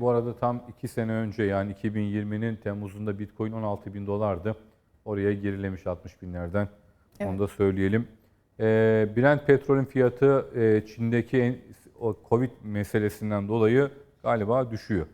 Bu arada tam 2 sene önce yani 2020'nin Temmuz'unda Bitcoin 16 bin dolardı. Oraya gerilemiş 60 binlerden. Onu Evet. da söyleyelim. Ee, Brent petrolün fiyatı e, Çin'deki en- o Covid meselesinden dolayı galiba düşüyor.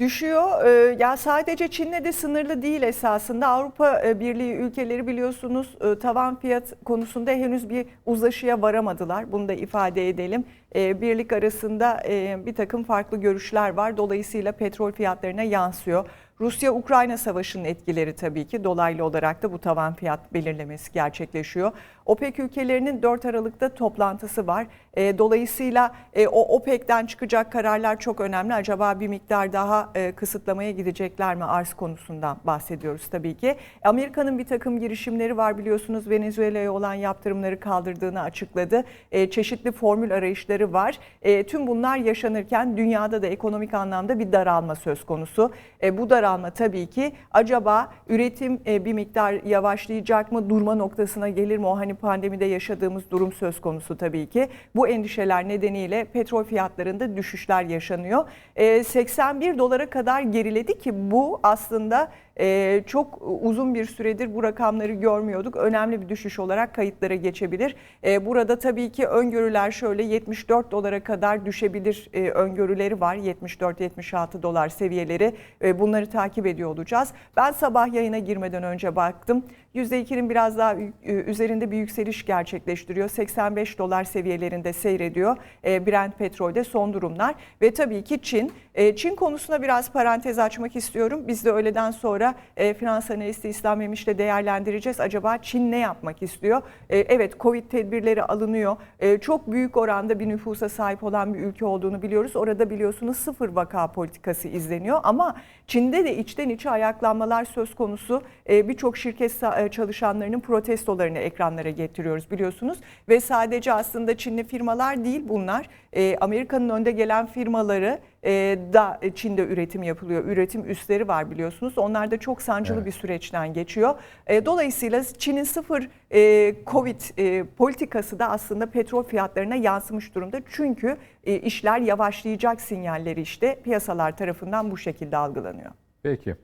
Düşüyor. Ee, Ya sadece Çin'le de sınırlı değil esasında. Avrupa e, Birliği ülkeleri biliyorsunuz e, tavan fiyat konusunda henüz bir uzlaşıya varamadılar. Bunu da ifade edelim. E, Birlik arasında bir takım farklı görüşler var. Dolayısıyla petrol fiyatlarına yansıyor. Rusya-Ukrayna savaşının etkileri tabii ki dolaylı olarak da bu tavan fiyat belirlemesi gerçekleşiyor. OPEC ülkelerinin 4 Aralık'ta toplantısı var. E, dolayısıyla e, o OPEC'ten çıkacak kararlar çok önemli. Acaba bir miktar daha e, kısıtlamaya gidecekler mi arz konusundan bahsediyoruz tabii ki. Amerika'nın bir takım girişimleri var biliyorsunuz Venezuela'ya olan yaptırımları kaldırdığını açıkladı. E, çeşitli formül arayışları var. E, tüm bunlar yaşanırken dünyada da ekonomik anlamda bir daralma söz konusu. E, bu daralma tabii ki acaba üretim e, bir miktar yavaşlayacak mı, durma noktasına gelir mi? O hani pandemide yaşadığımız durum söz konusu tabii ki. Bu endişeler nedeniyle petrol fiyatlarında düşüşler yaşanıyor. E, 81 dolara kadar geriledi ki bu aslında e, çok uzun bir süredir bu rakamları görmüyorduk. Önemli bir düşüş olarak kayıtlara geçebilir. E, burada tabii ki öngörüler şöyle 74 dolara kadar düşebilir e, öngörüleri var. 74-76 dolar seviyeleri. E, bunları takip ediyor olacağız. Ben sabah yayına girmeden önce baktım. %2'nin biraz daha ü- üzerinde bir yükseliş gerçekleştiriyor. 85 dolar seviyelerinde seyrediyor. E, Brent petrolde son durumlar. Ve tabii ki Çin. E, Çin konusuna biraz parantez açmak istiyorum. Biz de öğleden sonra e, finans analisti İslam Memiş'le değerlendireceğiz. Acaba Çin ne yapmak istiyor? E, evet Covid tedbirleri alınıyor. E, çok büyük oranda bir nüfusa sahip olan bir ülke olduğunu biliyoruz. Orada biliyorsunuz sıfır vaka politikası izleniyor. Ama Çin'de de içten içe ayaklanmalar söz konusu. E, Birçok şirket e, çalışanlarının protestolarını ekranlara getiriyoruz biliyorsunuz. Ve sadece aslında Çinli firmalar değil bunlar. E, Amerika'nın önde gelen firmaları e, da Çin'de üretim yapılıyor. Üretim üsleri var biliyorsunuz. Onlar da çok sancılı Evet. bir süreçten geçiyor. E, dolayısıyla Çin'in sıfır e, Covid e, politikası da aslında petrol fiyatlarına yansımış durumda. Çünkü e, işler yavaşlayacak sinyalleri işte piyasalar tarafından bu şekilde algılanıyor. Peki.